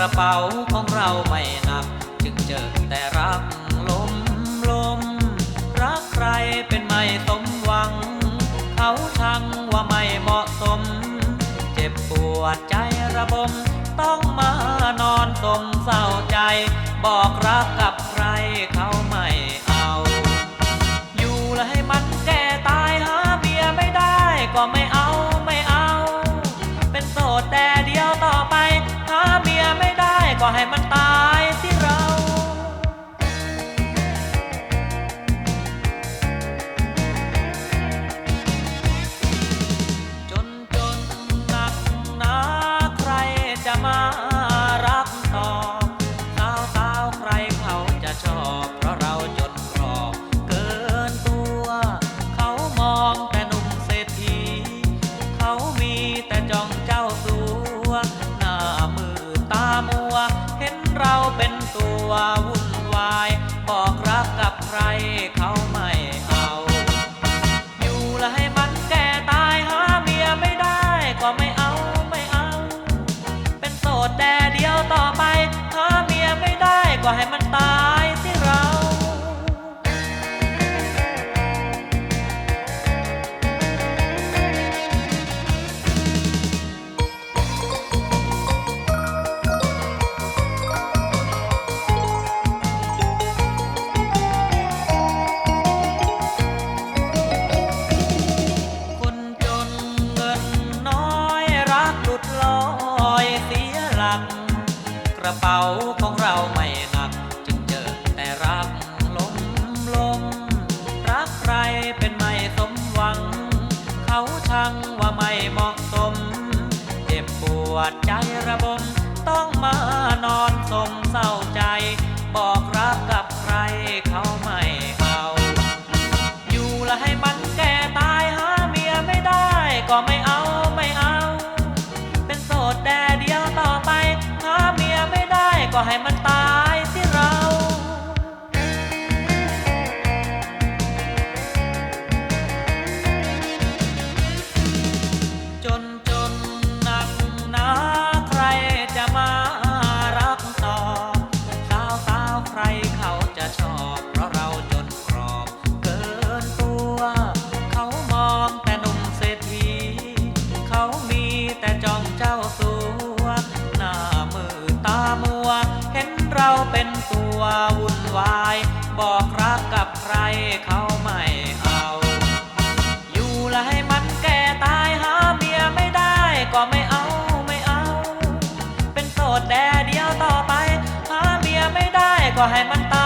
ระเป๋าของเราไม่หนัก จึงเจอแต่รักลมลม รักใครเป็นไม่สมหวัง เขาชังว่าไม่เหมาะสม เจ็บปวดใจระบม ต้องมานอนสมเศร้าใจ บอกรักกับ บเกินตัวเขามองแต่หนุ่มเศรษฐีเขามีแต่จ้องเจ้าสัว ววุ่นวาย บอกรักกับใคร ของเราไม่หนัก จึงเจอแต่รักลมลมรักใครเป็นไม่สมหวัง เขาชังว่าไม่เหมาะสม เจ็บปวดใจระบม ต้องมานอนสมเศร้าใจ บอกรักกับใครเขาไม่เอาอยู่แลให้มันแก่ตายหาเมียไม่ได้ก็ไม่เอา เป็นตัววุ่นวาย บอกรักกับใครเขาไม่เอา อยู่แล้วให้มันแก่ตายหาเมียไม่ได้ก็ไม่เอาไม่เอา เป็นโสดแด่เดียวต่อไป หาเมียไม่ได้ก็ให้มันตาย